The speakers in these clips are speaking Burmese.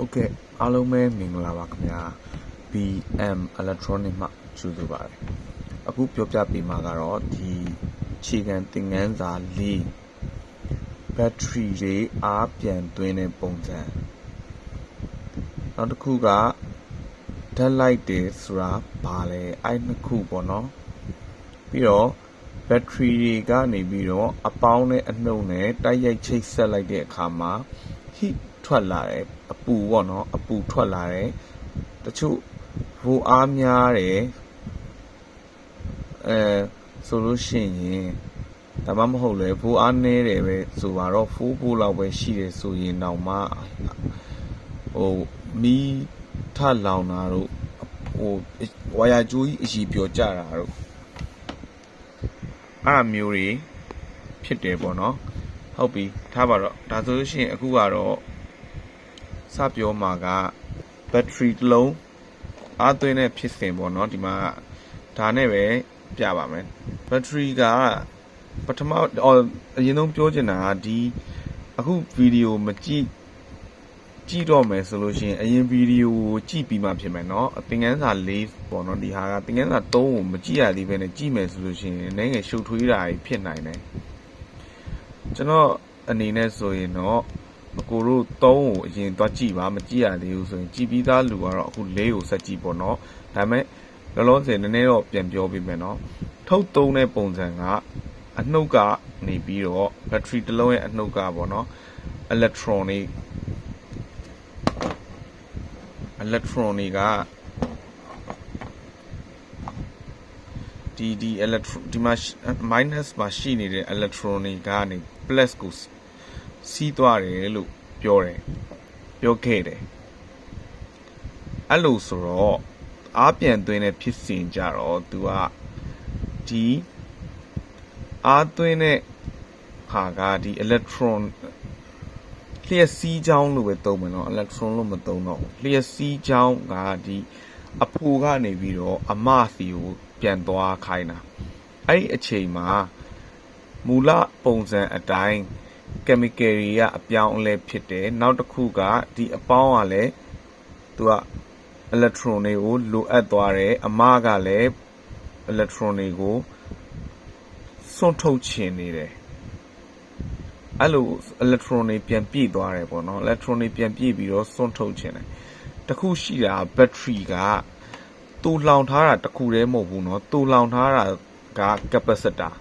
ဟုတ်ကဲ့အားလုံးပဲမင်္ဂလာပါခင်ဗျာ BM Electronic မှကြိုဆိုပါတယ်အခုပြောပြပေးမှာကတော့ဒီခြေခံသင်ငန်းစာလေးဘက်ထရီတွေအားပြန်သွင်းတဲ့ပုံစံနောက်တစ်ခုကဓာတ်လိုက်တွေဆိုတာဘာလဲအဲ့နှစ်ခုပေါ့နော်ပြီးတော့ဘက်ထရီတွေကနေပြီးတော့အပေါင်းနဲ့အနှုတ်နဲ့တိုက်ရိုက်ချိတ်ဆက်လိုက်တဲ့အခါမှာ heat ထွက်လာတယ် အပူပေါ့နော်အပူထွက်လာတယ်တချို့ဘိုးအားများတယ်အဲဆိုလို့ရှိရင်ဒါမှမဟုတ်လေဘိုးအားနည်းတယ်ပဲဆိုတော့4ဘိုးလောက်ပဲရှိတယ်ဆိုရင်တော့မှဟိုမီးထလောင်တာတို့ဟိုဝါယာကြိုးကြီးအရှိပြောကြတာတို့အဲ့အမျိုးတွေဖြစ်တယ်ပေါ့နော်ဟုတ်ပြီထားပါတော့ဒါဆိုလို့ရှိရင်အခုကတော့ စပြောမှာကဘက်ထရီတစ်လုံးအားသွင်းတဲ့ဖြစ်စဉ်ပေါ့နော်ဒီမှာဒါနဲ့ပဲပြပါမယ်ဘက်ထရီကပထမအော်အရင်ဆုံးပြောချင်တာကဒီအခုဗီဒီယိုမကြည့်ကြည့်တော့မယ်ဆိုလို့ရှိရင်အရင်ဗီဒီယိုကိုကြည့်ပြီးမှဖြစ်မယ်เนาะသင်ခန်းစာ၄ပေါ့နော်ဒီဟာကသင်ခန်းစာ၃ကိုမကြည့်ရသေးဘဲနဲ့ကြည့်မယ်ဆိုလို့ရှိရင်နိုင်ငံရှုပ်ထွေးတာကြီးဖြစ်နိုင်တယ်ကျွန်တော်အနေနဲ့ဆိုရင်တော့အ ကိုတို့၃ကိုအရင်သွားကြည့်ပါမကြည့်ရသေးဘူးဆိုရင်ကြည့်ပြီးသားလူကတော့အခု၄ကိုဆက်ကြည့်ပေါ့နော်ဒါပေမဲ့လောလောဆယ်နည်းနည်းတော့ပြန်ပြောပြမယ်နော်ထုတ်သုံးတဲ့ပုံစံကအနှုတ်ကနေပြီးတော့ battery တစ်လုံးရဲ့အနှုတ်ကပေါ့နော် electronic electronic ကဒီဒီ electro ဒီမှာ minus မှာရှိနေတဲ့ electronic ကနေ plus ကို စီးသွားတယ်လို့ပြောတယ်ပြောခဲ့တယ်အဲ့လိုဆိုတော့အားပြန်သွင်းတဲ့ဖြစ်စဉ်ကြတော့ तू ကဒီအားသွင်းတဲ့ဟာကဒီ electron လျှက်စီးချောင်းလို့ပဲသုံးမယ်နော် electron လို့မသုံးတော့ဘူးလျှက်စီးချောင်းကဒီအဖိုကနေပြီးတော့အမစီကိုပြန်သွားခိုင်းတာအဲ့ဒီအချိန်မှာမူလပုံစံအတိုင်း chemical တွေကအပြောင်းအလဲဖြစ်တယ်နောက်တစ်ခုကဒီအပေါင်းကလည်းသူက electron တွေကိုလိုအပ်သွားတယ်အမကလည်း electron တွေကိုစွန့်ထုတ်ချင်နေတယ်အဲ့လို electron တွေပြန်ပြည့်သွားတယ်ပေါ့နော် electron တွေပြန်ပြည့်ပြီးတော့စွန့်ထုတ်ချင်တယ်တခုရှိတာ battery ကတူလောင်ထားတာတခုတည်းမဟုတ်ဘူးเนาะတူလောင်ထားတာက capacitor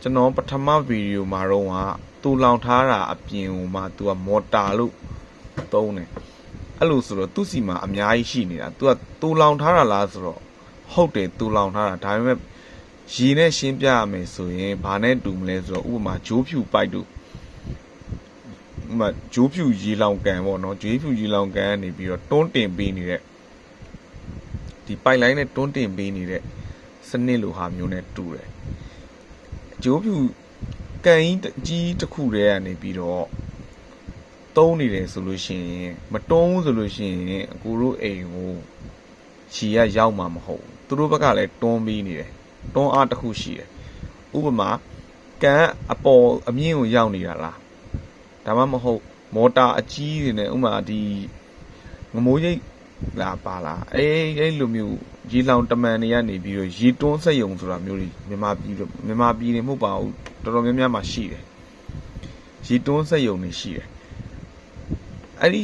ကျွန်တော်ပထမဗီဒီယိုမှာတော့ ကတူလောင်ထားတာအပြင်ဟိုမှာ तू ကမော်တာလို့သုံးတယ်အဲ့လိုဆိုတော့သူ့စီမှာအများကြီးရှိနေတာ तू ကတူလောင်ထားတာလားဆိုတော့ဟုတ်တယ်တူလောင်ထားတာဒါပေမဲ့ရေနဲ့ရှင်းပြရမယ်ဆိုရင်ဘာနဲ့တူမလဲဆိုတော့ဥပမာဂျိုးဖြူပိုက်တို့ဥပမာဂျိုးဖြူရေလောင်ကန်ပေါ့နော်ဂျိုးဖြူရေလောင်ကန်ကနေပြီးတော့တွန်းတင်ပေးနေတဲ့ဒီပိုက်လိုင်းနဲ့တွန်းတင်ပေးနေတဲ့စနစ်လိုဟာမျိုးနဲ့တူတယ်ဂျိုးဖြူ ကန်ကြီးကြီးတစ်ခုတည်းကနေပြီးတော့တုံးနေတယ်ဆိုလို့ရှိရင်မတုံးဘူးဆိုလို့ရှိရင်အကိုတို့အိမ်ကိုခြီရရောက်မှာမဟုတ်ဘူးသူတို့ဘက်ကလည်းတွန်းပြီးနေတယ်တွန်းအားတစ်ခုရှိတယ်ဥပမာကန်အပေါ်အမြင့်ကိုရောက်နေတာလားဒါမှမဟုတ်မော်တာအကြီးတွေနဲ့ဥပမာဒီငမိုးရိပ် လာပါလားအေးအဲ့လိုမျိုးရေလောင်တမန်တွေကနေပြီးတော့ရေတွန်းဆက်ယုံဆိုတာမျိုးတွေမြန်မာပြည်မြန်မာပြည်နေမဟုတ်ပါဘူးတော်တော်များများမှာရှိတယ်ရေတွန်းဆက်ယုံတွေရှိတယ်အဲ့ဒီ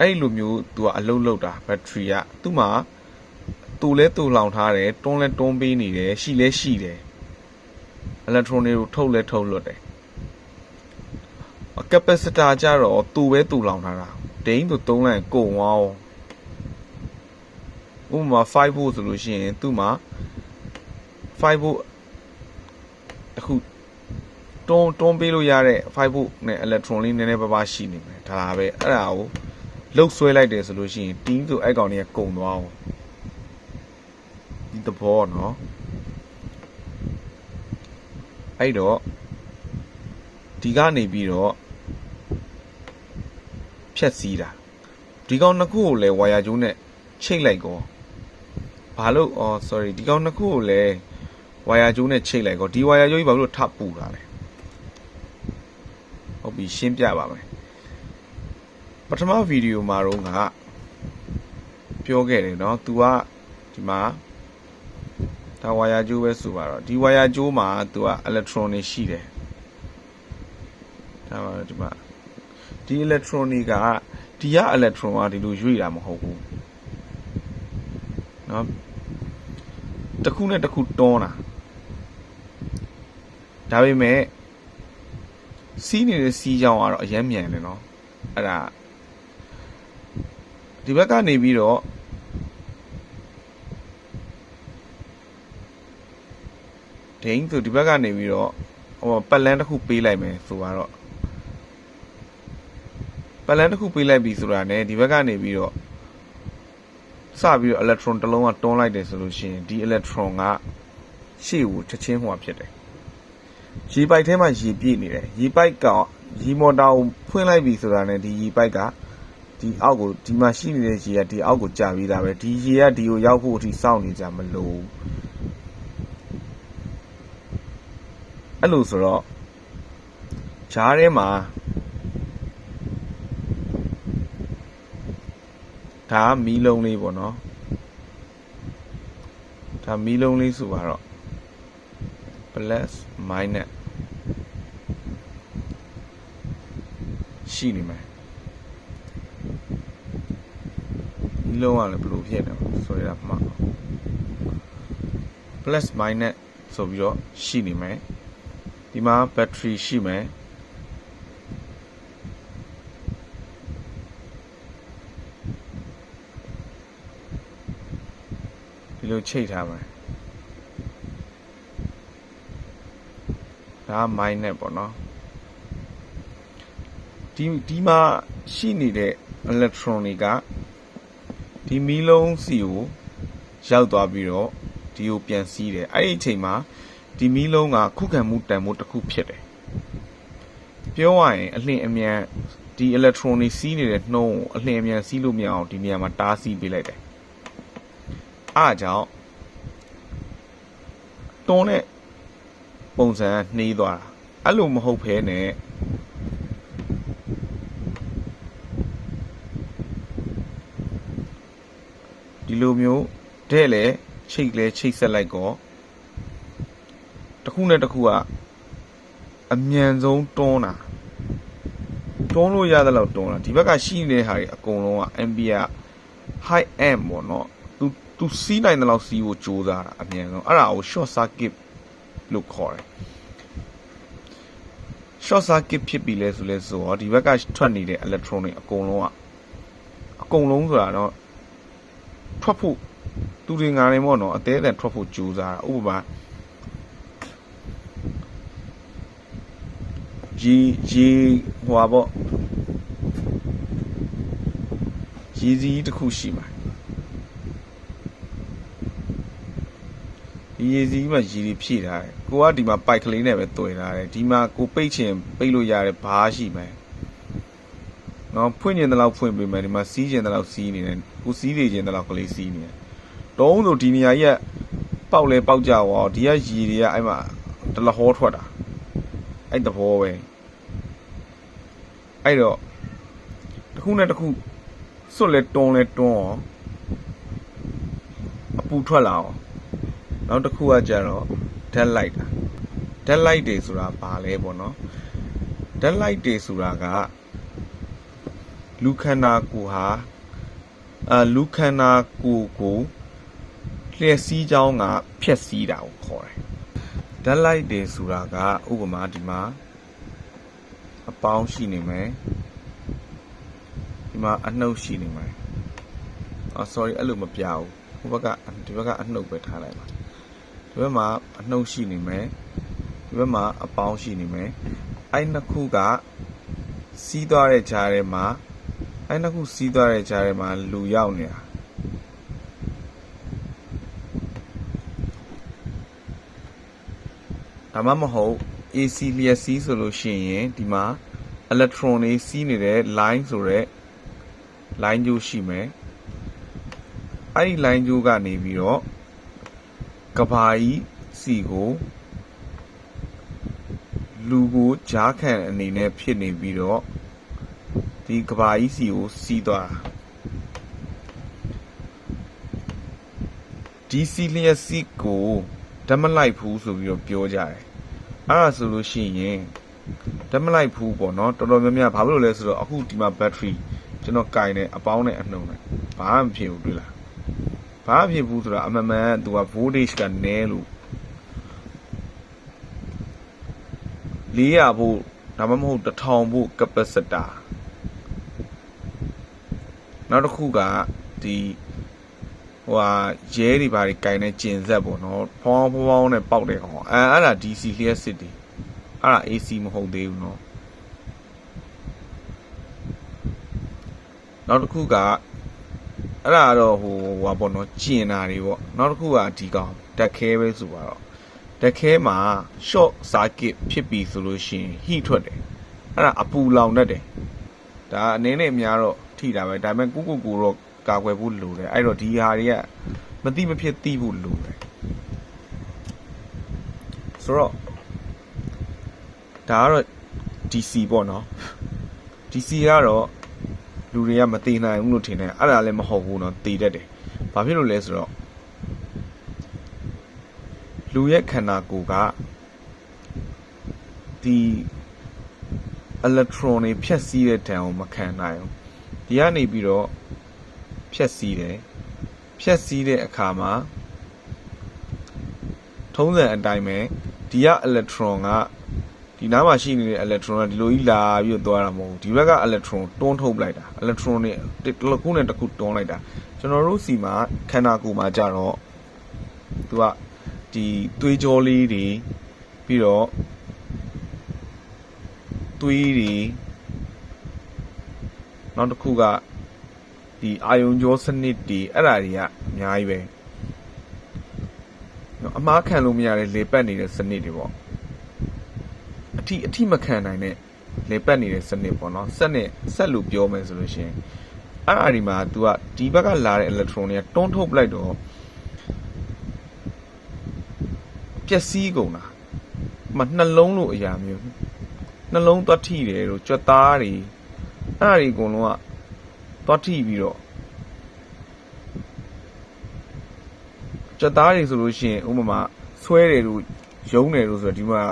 အဲ့လိုမျိုးသူကအလုံးလောက်တာဘက်ထရီကသူ့မှာသူလဲသူလောင်ထားတယ်တွန်းလဲတွန်းပေးနေတယ်ရှိလဲရှိတယ်အီလက်ထရွန်တွေကိုထုတ်လဲထုတ်လွတ်တယ်ကပက်စတာကြတော့သူပဲသူလောင်ထားတာဒိန်းသူသုံးလိုက်ကုန်သွားအောင် ဥပမာ5 volt ဆိုလို့ရှိရင်သူ့မှာ5 volt အခုတွန်းတွန်းပေးလို့ရတဲ့5 volt နဲ့ electron လေးနည်းနည်းပါးပါးရှိနေမယ်ဒါပဲအဲ့ဒါကိုလှုပ်ဆွဲလိုက်တယ်ဆိုလို့ရှိရင်တင်းဆိုအဲ့ကောင်တွေကကုန်သွားအောင်ဒီသဘောနော်အဲ့တော့ဒီကနေပြီးတော့ဖြတ်စည်းတာဒီကောင်နှစ်ခုကိုလည်းဝါယာကျိုးနဲ့ချိတ်လိုက်ကော ဘာလို့အော် sorry ဒီကောင်နှစ်ခုကိုလည်းဝါယာကျိုးနဲ့ချိတ်လိုက်ကောဒီဝါယာကျိုးကြီးဘာလို့ထပ်ပူတာလဲဟုတ်ပြီရှင်းပြပါမယ် ပထမဗီဒီယိုမှာတော့ငါပြောခဲ့တယ်เนาะ तू ကဒီမှာဒါဝါယာကျိုးပဲဆိုပါတော့ဒီဝါယာကျိုးမှာ तू က electron တွေရှိတယ်ဒါပါတော့ဒီမှာဒီ electron တွေကဒီက electron ကဒီလိုရွေ့တာမဟုတ်ဘူးเนาะ တစ်ခုနဲ့တစ်ခုတွန်းတာဒါပေမဲ့စီးနေတဲ့စီးကြောင်းကတော့အယမ်းမြန်တယ်နော်အဲ့ဒါဒီဘက်ကနေပြီးတော့ဒိန်းဆိုဒီဘက်ကနေပြီးတော့ဟိုပတ်လန်းတစ်ခုပေးလိုက်မယ်ဆိုတော့ပတ်လန်းတစ်ခုပေးလိုက်ပြီဆိုတာ ਨੇ ဒီဘက်ကနေပြီးတော့ စပြီးတော့ electron တစ်လုံးကတွန်းလိုက်တယ်ဆိုလို့ရှိရင်ဒီ electron ကရှေ့ကိုချက်ချင်းဟိုဖြစ်တယ်ရေပိုက်ထဲမှာရေပြည့်နေတယ်ရေပိုက်ကရေမော်တာကိုဖွင့်လိုက်ပြီဆိုတာ ਨੇ ဒီရေပိုက်ကဒီအောက်ကိုဒီမှာရှိနေတဲ့ရေကဒီအောက်ကိုကျပြီးသားပဲဒီရေကဒီကိုရောက်ဖို့အထိစောင့်နေကြမလို့အဲ့လိုဆိုတော့ဂျားထဲမှာ ဒါကမီးလုံးလေးပေါ့နော်ဒါမီးလုံးလေးဆိုပါတော့ plus minus ရှိနေမယ်မီးလုံးကလည်းဘယ်လိုဖြစ်နေလဲဆိုရမှာ plus minus ဆိုပြီးတော့ရှိနေမယ်ဒီမှာ battery ရှိမယ် လိုချိတ်ထားမယ်ဒါက minus ပေါ့နော်ဒီဒီမှာရှိနေတဲ့ electron တွေကဒီမီးလုံးစီကိုရောက်သွားပြီးတော့ဒီကိုပြန်စီးတယ်အဲ့ဒီအချိန်မှာဒီမီးလုံးကခုခံမှုတန်ဖိုးတစ်ခုဖြစ်တယ်ပြောရရင်အလင်းအမြန်ဒီ electron တွေစီးနေတဲ့နှုံးကိုအလင်းအမြန်စီးလို့မရအောင်ဒီနေရာမှာတားဆီးပေးလိုက်တယ် အားကြောင့်တွန်းတဲ့ပုံစံနှီးသွားတာအဲ့လိုမဟုတ်ဘဲနဲ့ဒီလိုမျိုးတဲ့လေချိတ်လဲချိတ်ဆက်လိုက်ကောတစ်ခုနဲ့တစ်ခုကအမြန်ဆုံးတွန်းတာတွန်းလို့ရတဲ့လောက်တွန်းတာဒီဘက်ကရှိနေတဲ့ဟာတွေအကုန်လုံးက ampere high amp ပေါ့နော် သူသူစီးနိုင်တဲ့လောက်စီးဖို့ကြိုးစားတာအမြန်ဆုံးအဲ့ဒါကို short circuit လို့ခေါ်တယ် short circuit ဖြစ်ပြီလဲဆိုလဲဆိုတော့ဒီဘက်ကထွက်နေတဲ့ electron တွေအကုန်လုံးကအကုန်လုံးဆိုတာတော့ထွက်ဖို့သူတွေငါနေမို့နော်အသေးအံထွက်ဖို့ကြိုးစားတာဥပမာရေရေဟွာပေါ့ရေစီးတစ်ခုရှိမှာ ဒီရေစီးမှာရေတွေဖြည့်ထားတယ်ကိုကဒီမှာပိုက်ကလေးနဲ့ပဲတွေ့ထားတယ်ဒီမှာကိုပိတ်ချင်ပိတ်လို့ရတယ်ဘားရှိမယ်နော်ဖွင့်ကျင်တဲ့လောက်ဖွင့်ပေးမယ်ဒီမှာစီးကျင်တဲ့လောက်စီးနေတယ်ကိုစီးနေကျင်တဲ့လောက်ကလေးစီးနေတယ်တုံးဆိုဒီနေရာကြီးကပေါက်လဲပေါက်ကြသွားဒီကရေတွေကအဲ့မှာတလဟောထွက်တာအဲ့တဘောပဲအဲ့တော့တစ်ခုနဲ့တစ်ခုစွတ်လဲတွန်းလဲတွန်းအောင်အပူထွက်လာအောင် နောက်တစ်ခုကကြတော့ dead light တာ dead light တွေဆိုတာဘာလဲပေါ့နော် dead light တွေဆိုတာကလူခန္ဓာကိုယ်ဟာအာလူခန္ဓာကိုယ်ကိုလျှက်စီးကြောင်းကဖြက်စီးတာကိုခေါ်တယ်။ dead light တွေဆိုတာကဥပမာဒီမှာအပေါင်းရှိနေမယ်ဒီမှာအနှုတ်ရှိနေမယ်အော် sorry အဲ့လိုမပြဘူးဟိုဘက်ကဒီဘက်ကအနှုတ်ပဲထားလိုက်ပါ ဒီဘက်မှာအနှုတ်ရှိနေမယ်ဒီဘက်မှာအပေါင်းရှိနေမယ်အဲ့နှစ်ခုကစီးသွားတဲ့ကြားထဲမှာအဲ့နှစ်ခုစီးသွားတဲ့ကြားထဲမှာလူရောက်နေတာဒါမှမဟုတ် AC လျက်စီးဆိုလို့ရှိရင်ဒီမှာ electron တွေစီးနေတဲ့ line ဆိုတဲ့ line ကြိုးရှိမယ်အဲ့ဒီ line ကြိုးကနေပြီးတော့ ကဘာကြီးစီကိုလူကိုဂျားခံအနေနဲ့ဖြစ်နေပြီးတော့ဒီကဘာကြီးစီကိုစီးသွားတာဒီစီလျက်စီကိုဓမ္မလိုက်ဘူးဆိုပြီးတော့ပြောကြတယ်အဲ့ဒါဆိုလို့ရှိရင်ဓမ္မလိုက်ဘူးပေါ့နော်တော်တော်များများဘာလို့လဲဆိုတော့အခုဒီမှာ battery ကျွန်တော်ကင်နေအပေါင်းနဲ့အနှုံနဲ့ဘာမှမဖြစ်ဘူးတွေ့လား ဘာမှမဖြစ်ဘူးဆိုတော့အမှန်မှန်သူက voltage ကနည်းလို့400ဖို့ဒါမှမဟုတ်1000ဖို့ capacitor နောက်တစ်ခုကဒီဟိုဟာရဲတွေဘာတွေကင်နေကျင်ဆက်ပေါ့နော်ဖောင်းဖောင်းဖောင်းနဲ့ပေါက်တဲ့ကောင်အဲအဲ့ဒါ DC လျှက်စစ်တွေအဲ့ဒါ AC မဟုတ်သေးဘူးနော်နောက်တစ်ခုက အဲ့ဒါတော့ဟိုဟဟာပေါ့နော်ကျင်တာတွေပေါ့နောက်တစ်ခုကဒီကောင်တက်ခဲပဲဆိုတော့တက်ခဲမှာ short circuit ဖြစ်ပြီဆိုလို့ရှိရင် heat ထွက်တယ်အဲ့ဒါအပူလောင်တတ်တယ်ဒါအနေနဲ့အများတော့ထိတာပဲဒါပေမဲ့ကိုကိုကိုတော့ကာကွယ်ဖို့လိုတယ်အဲ့တော့ဒီဟာတွေကမတိမဖြစ်သိဖို့လိုတယ်ဆိုတော့ဒါကတော့ DC ပေါ့နော် DC ကတော့ လူတွေကမသိနိုင်ဘူးလို့ထင်တယ်အဲ့ဒါလည်းမဟုတ်ဘူးเนาะသိတတ်တယ်ဘာဖြစ်လို့လဲဆိုတော့လူရဲ့ခန္ဓာကိုယ်ကဒီ electron တွေဖြတ်စည်းတဲ့တံကိုမခံနိုင်ဘူးဒီကနေပြီးတော့ဖြတ်စည်းတယ်ဖြတ်စည်းတဲ့အခါမှာထုံးစံအတိုင်းပဲဒီက electron က ဒီနားမှာရှိနေတဲ့ electron ကဒီလိုကြီးလာပြီးတော့သွားတာမဟုတ်ဘူးဒီဘက်က electron တွန်းထုတ်လိုက်တာ electron တွေတစ်ခုနဲ့တစ်ခုတွန်းလိုက်တာကျွန်တော်တို့စီမှာခန္ဓာကိုယ်မှာကြတော့သူကဒီသွေးကြောလေးတွေပြီးတော့သွေးတွေနောက်တစ်ခုကဒီအာယုံကြောစနစ်တွေအဲ့ဒါတွေကအများကြီးပဲနော်အမားခံလို့မရတဲ့လေပတ်နေတဲ့စနစ်တွေပေါ့အ ထီအထီမခံနိုင်တဲ့လေပတ်နေတဲ့စနစ်ပေါ့နော်ဆက်နဲ့ဆက်လို့ပြောမယ်ဆိုလို့ရှိရင်အဲ့အဒီမှာ तू ကဒီဘက်ကလာတဲ့ electron တွေကတွန်းထုတ်ပလိုက်တော့ပျက်စီးကုန်တာမနှလုံးလို့အရာမျိုးနှလုံးသွားထိတယ်တို့ကြွက်သားတွေအဲ့အဒီအကုန်လုံးကသွားထိပြီးတော့ကြက်သားတွေဆိုလို့ရှိရင်ဥပမာဆွဲတယ်လို့ယုံတယ်လို့ဆိုတော့ဒီမှာ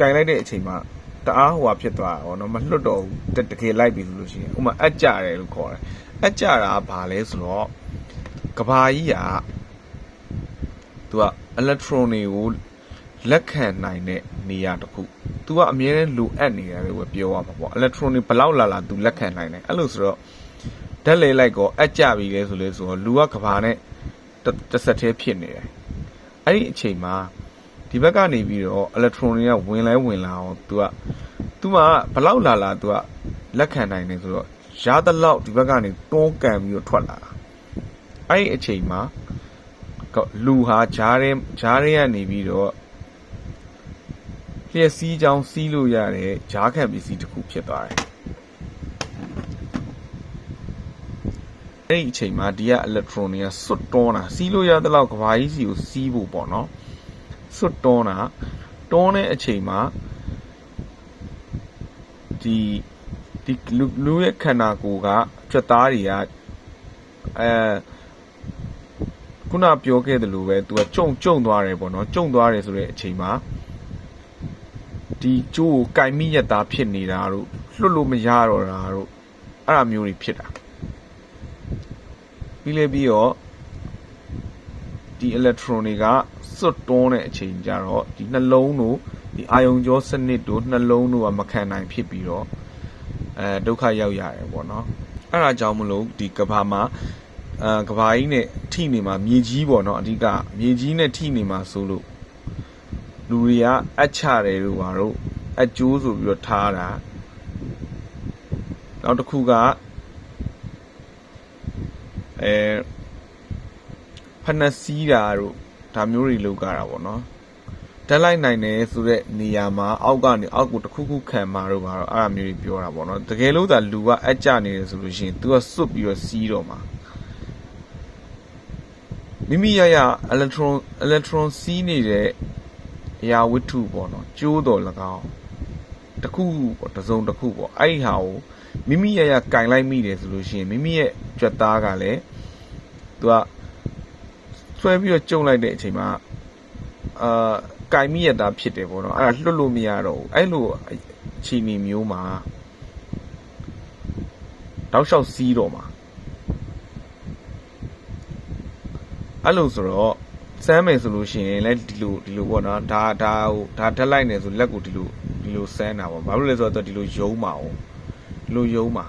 ကင်လိုက်တဲ့အချိန်မှာတအားဟိုဟာဖြစ်သွားတာပေါ့နော်မလွတ်တော့ဘူးတကယ်လိုက်ပြီဆိုလို့ရှိရင်ဥပမာအကြတယ်လို့ခေါ်တယ်အကြတာကဘာလဲဆိုတော့ကဘာကြီးကသူက electron တွေကိုလက်ခံနိုင်တဲ့နေရာတစ်ခု तू ကအမြဲတမ်းလိုအပ်နေတယ်လို့ပဲပြောရမှာပေါ့ electron တွေဘလောက်လာလာ तू လက်ခံနိုင်တယ်အဲ့လိုဆိုတော့ဓာတ်လေလိုက်ကောအကြပြီလဲဆိုလဲဆိုတော့လူကကဘာနဲ့တစ်ဆက်တည်းဖြစ်နေတယ်အဲ့ဒီအချိန်မှာ ဒီဘက်ကနေပြီးတော့ electron တွေကဝင်လဲဝင်လာအောင် तू က तू ကဘလောက်လာလာ तू ကလက်ခံနိုင်တယ်ဆိုတော့ရသလောက်ဒီဘက်ကနေတွန်းကန်ပြီးတော့ထွက်လာတာအဲ့ဒီအချိန်မှာလူဟာဂျားရဲဂျားရဲကနေပြီးတော့လျှက်စီးချောင်းစီးလို့ရတဲ့ဂျားခံပစ္စည်းတစ်ခုဖြစ်သွားတယ်အဲ့ဒီအချိန်မှာဒီက electron တွေကစွတ်တွန်းတာစီးလို့ရတဲ့လောက်ကဘာကြီးစီကိုစီးဖို့ပေါ့နော် စွတ်တွန်းတာတွန်းတဲ့အချိန်မှာဒီဒီလူလူရဲ့ခန္ဓာကိုယ်ကကြွက်သားတွေကအဲခုနပြောခဲ့သလိုပဲသူကကြုံကြုံသွားတယ်ပေါ့နော်ကြုံသွားတယ်ဆိုတဲ့အချိန်မှာဒီကျိုးကိုကင်မိရတာဖြစ်နေတာတို့လွတ်လို့မရတော့တာတို့အဲ့အမျိုးတွေဖြစ်တာပြီးလေပြီးတော့ဒီ electron တွေက စွတ်တွန်းတဲ့အချိန်ကျတော့ဒီနှလုံးတို့ဒီအာယုံကြောစနစ်တို့နှလုံးတို့ကမခံနိုင်ဖြစ်ပြီးတော့အဲဒုက္ခရောက်ရတယ်ပေါ့နော်အဲ့ဒါကြောင့်မလို့ဒီကဘာမှာအဲကဘာကြီးနဲ့ထိနေမှာမြေကြီးပေါ့နော်အဓိကမြေကြီးနဲ့ထိနေမှာဆိုလို့လူတွေကအချတယ်လို့ပါတော့အကျိုးဆိုပြီးတော့ထားတာနောက်တစ်ခုကအဲဖနစီးတာတို့ ဒါမျိုးတွေလုပ်ကြတာပေါ့နော်တက်လိုက်နိုင်တယ်ဆိုတဲ့နေရာမှာအောက်ကနေအောက်ကိုတစ်ခုခုခံမှာတော့ပါတော့အဲ့အမျိုးတွေပြောတာပေါ့နော်တကယ်လို့သာလူကအကြနေတယ်ဆိုလို့ရှိရင် तू ကစွတ်ပြီးတော့စီးတော့မှာမိမိရရ electron electron စီးနေတဲ့အရာဝတ္ထုပေါ့နော်ကျိုးတော်၎င်းတစ်ခုခုပေါ့တစ်စုံတစ်ခုပေါ့အဲ့ဒီဟာကိုမိမိရရကင်လိုက်မိတယ်ဆိုလို့ရှိရင်မိမိရဲ့ကြွက်သားကလည်းသူက ဆွဲပြီးတော့ကျုံလိုက်တဲ့အချိန်မှာအာကင်မိရတာဖြစ်တယ်ပေါ့နော်အဲ့ဒါလွတ်လို့မရတော့ဘူးအဲ့လိုအခြေအနေမျိုးမှာတောက်လျှောက်စီးတော့မှာအဲ့လိုဆိုတော့စမ်းမယ်ဆိုလို့ရှိရင်လည်းဒီလိုဒီလိုပေါ့နော်ဒါဒါဟိုဒါတက်လိုက်နေဆိုလက်ကိုဒီလိုဒီလိုစမ်းတာပေါ့ဘာလို့လဲဆိုတော့ဒီလိုယုံမှာအောင်ဒီလိုယုံမှာ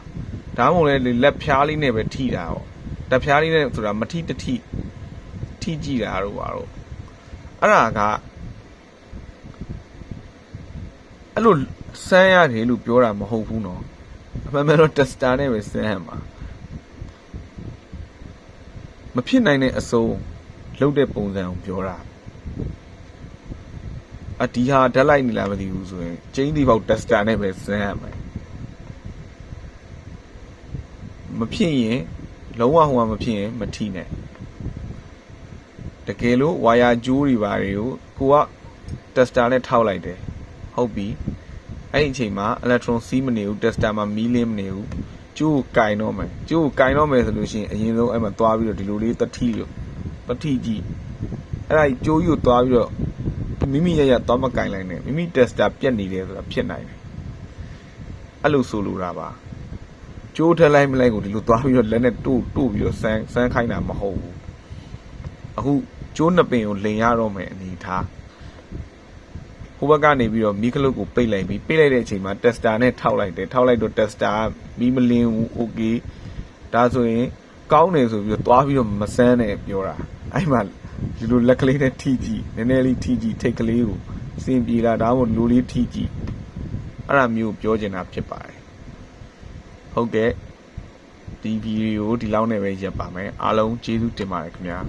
ဒါမှမဟုတ်လေလက်ဖျားလေးနဲ့ပဲထိတာပေါ့တက်ဖျားလေးနဲ့ဆိုတာမထိတထိ ထိကြည့်တာတော့ပါတော့အဲ့ဒါကအဲ့လိုစမ်းရတယ်လို့ပြောတာမဟုတ်ဘူးနော်အမှန်မှန်တော့ tester နဲ့ပဲစမ်းရမှာမဖြစ်နိုင်တဲ့အစုံလုပ်တဲ့ပုံစံကိုပြောတာအဒီဟာဓာတ်လိုက်နေလားမသိဘူးဆိုရင်ကျင်းဒီပေါက် tester နဲ့ပဲစမ်းရမယ်မဖြစ်ရင်လုံးဝဟိုမှာမဖြစ်ရင်မထိနဲ့ တကယ်လို့ဝါယာကြိုးတွေပါတွေကိုကိုက tester နဲ့ထောက်လိုက်တယ်ဟုတ်ပြီအဲ့ဒီအချိန်မှာ electron စီးမနေဘူး tester မှာမီးလင်းမနေဘူးကျိုးကိုကင်တော့မယ်ကျိုးကိုကင်တော့မယ်ဆိုလို့ရှိရင်အရင်ဆုံးအဲ့မှာသွားပြီးတော့ဒီလိုလေးတတိလို့တတိကြည့်အဲ့ဒါကြီးကျိုးကြီးကိုသွားပြီးတော့မိမိရရသွားမကင်လိုက်နဲ့မိမိ tester ပြက်နေတယ်ဆိုတာဖြစ်နိုင်တယ်အဲ့လိုဆိုလိုတာပါကျိုးထက်လိုက်မလိုက်ကိုဒီလိုသွားပြီးတော့လက်နဲ့တို့တို့ပြီးတော့စမ်းစမ်းခိုင်းတာမဟုတ်ဘူး အခုကျိုးနှစ်ပင်ကိုလိန်ရတော့မယ်အနေထားဟိုဘက်ကနေပြီးတော့မီးခလုတ်ကိုပိတ်လိုက်ပြီးပိတ်လိုက်တဲ့အချိန်မှာ tester နဲ့ထောက်လိုက်တယ်ထောက်လိုက်တော့ tester ကမီးမလင်းဘူး okay ဒါဆိုရင်ကောင်းတယ်ဆိုပြီးတော့သွားပြီးတော့မစမ်းနဲ့ပြောတာအဲ့မှာဒီလိုလက်ကလေးနဲ့ထိကြည့်နည်းနည်းလေးထိကြည့်ထိတ်ကလေးကိုစင်ပြေလာဒါမှမဟုတ်လူလေးထိကြည့်အဲ့ဒါမျိုးပြောချင်တာဖြစ်ပါတယ်ဟုတ်ကဲ့ဒီဗီဒီယိုဒီလောက်နဲ့ပဲရပ်ပါမယ်အားလုံးကျေးဇူးတင်ပါတယ်ခင်ဗျာ